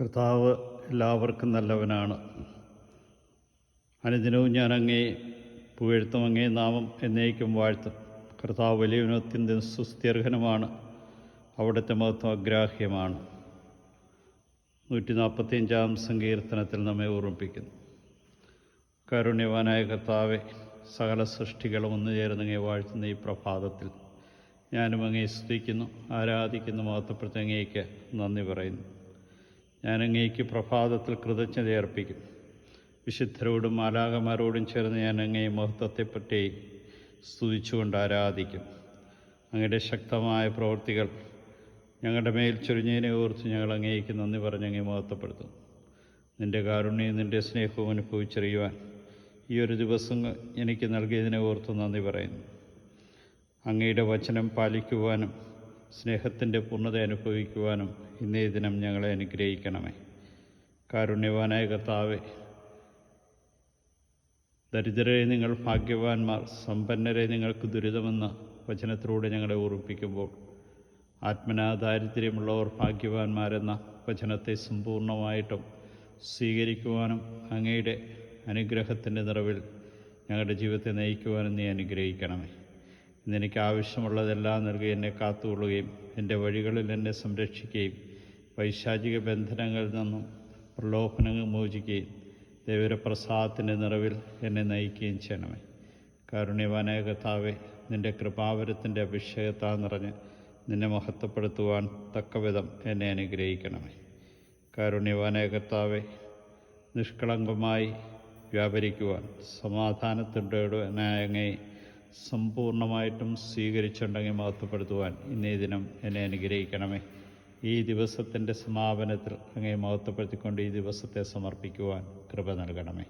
കർത്താവ് എല്ലാവർക്കും നല്ലവനാണ്. അനുദിനവും ഞാൻ അങ്ങേ പുകഴ്ത്തും അങ്ങേ നാമം എന്നേക്കും വാഴ്ത്തും. കർത്താവ് വലിയവനും അത്യന്തം സുസ്ഥിർഹനുമാണ് അവിടുത്തെ മഹത്വം അഗ്രാഹ്യമാണ്. നൂറ്റി നാൽപ്പത്തിയഞ്ചാം സങ്കീർത്തനത്തിൽ നമ്മെ ഓർമ്മിപ്പിക്കുന്നു. കാരുണ്യവാനായ കർത്താവെ സകല സൃഷ്ടികളും ഒന്നു ചേർന്നങ്ങേ വാഴ്ത്തുന്ന ഈ പ്രഭാതത്തിൽ ഞാനും അങ്ങേ സ്തുതിക്കുന്നു ആരാധിക്കുന്നു മഹത്വപ്പെടുത്തി അങ്ങേക്ക് നന്ദി പറയുന്നു. ഞാൻ അങ്ങേക്ക് പ്രഭാതത്തിൽ കൃതജ്ഞത അർപ്പിക്കും. വിശുദ്ധരോടും മാലാകമാരോടും ചേർന്ന് ഞാൻ അങ്ങേ മഹത്വത്തെപ്പറ്റി സ്തുതിച്ചുകൊണ്ട് ആരാധിക്കും. അങ്ങയുടെ ശക്തമായ പ്രവൃത്തികൾ ഞങ്ങളുടെ മേൽ ചൊരിഞ്ഞതിനെ ഓർത്ത് ഞങ്ങൾ അങ്ങേക്ക് നന്ദി പറഞ്ഞ് അങ്ങേ മഹത്വപ്പെടുത്തും. നിന്റെ കാരുണ്യവും നിന്റെ സ്നേഹവും അനുഭവിച്ചറിയുവാൻ ഈ ഒരു ദിവസം എനിക്ക് നൽകിയതിനെ ഓർത്ത് നന്ദി പറയുന്നു. അങ്ങയുടെ വചനം പാലിക്കുവാനും സ്നേഹത്തിന്റെ പൂർണത അനുഭവിക്കുവാനും ഇന്നേ ദിനം ഞങ്ങളെ അനുഗ്രഹിക്കണമേ. കാരുണ്യവാനായ കർത്താവെ ദരിദ്രരെ നിങ്ങൾ ഭാഗ്യവാന്മാർ സമ്പന്നരെ നിങ്ങൾക്ക് ദുരിതമെന്ന വചനത്തിലൂടെ ഞങ്ങളെ ഓർമ്മിപ്പിക്കുമ്പോൾ ആത്മനാ ദാരിദ്ര്യമുള്ളവർ ഭാഗ്യവാന്മാരെന്ന വചനത്തെ സമ്പൂർണമായിട്ടും സ്വീകരിക്കുവാനും അങ്ങയുടെ അനുഗ്രഹത്തിന്റെ നിറവിൽ ഞങ്ങളുടെ ജീവിതത്തെ നയിക്കുവാനും നീ അനുഗ്രഹിക്കണമേ. ഇന്നെനിക്ക് ആവശ്യമുള്ളതെല്ലാം നൽകി എന്നെ കാത്തുകൊള്ളുകയും എന്റെ വഴികളിൽ എന്നെ സംരക്ഷിക്കുകയും വൈശാചിക ബന്ധനങ്ങളിൽ നിന്നും പ്രലോഭനങ്ങൾ മോചിക്കുകയും ദൈവരപ്രസാദത്തിന്റെ നിറവിൽ എന്നെ നയിക്കുകയും ചെയ്യണമേ. കാരുണ്യവാനായ കഥാവെ നിന്റെ കൃപാവരത്തിന്റെ അഭിഷേകത്താൽ നിറഞ്ഞ് നിന്നെ മഹത്വപ്പെടുത്തുവാൻ തക്കവിധം എന്നെ അനുഗ്രഹിക്കണമേ. കാരുണ്യവാനായ കർത്താവെ നിഷ്കളങ്കമായി വ്യാപരിക്കുവാൻ സമാധാനത്തിന്റെ അങ്ങേ സമ്പൂർണമായിട്ടും സ്വീകരിച്ചുണ്ടെങ്കിൽ മഹത്വപ്പെടുത്തുവാൻ ഇന്നേ ദിനം എന്നെ അനുഗ്രഹിക്കണമേ. ഈ ദിവസത്തിന്റെ സമാപനത്തിൽ അങ്ങേ മഹത്വപ്പെടുത്തിക്കൊണ്ട് ഈ ദിവസത്തെ സമർപ്പിക്കുവാൻ കൃപ നൽകണമേ.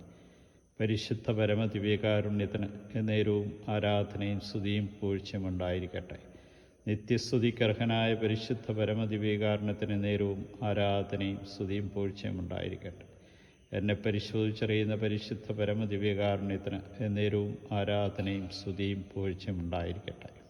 പരിശുദ്ധ പരമദിവ്യകാരുണ്യത്തിന് നേരവും ആരാധനയും സ്തുതിയും പൂഴ്ചയും ഉണ്ടായിരിക്കട്ടെ. നിത്യസ്തുതിക്കർഹനായ പരിശുദ്ധ പരമദിവ്യകാരുണ്യത്തിന് നേരവും ആരാധനയും സ്തുതിയും പൂഴ്ചയും ഉണ്ടായിരിക്കട്ടെ. എന്നെ പരിശോധിച്ചറിയുന്ന പരിശുദ്ധ പരമദിവ്യകാരുണ്യത്തിന് എന്നേരവും ആരാധനയും സ്തുതിയും പൂഴ്ചയും ഉണ്ടായിരിക്കട്ടെ.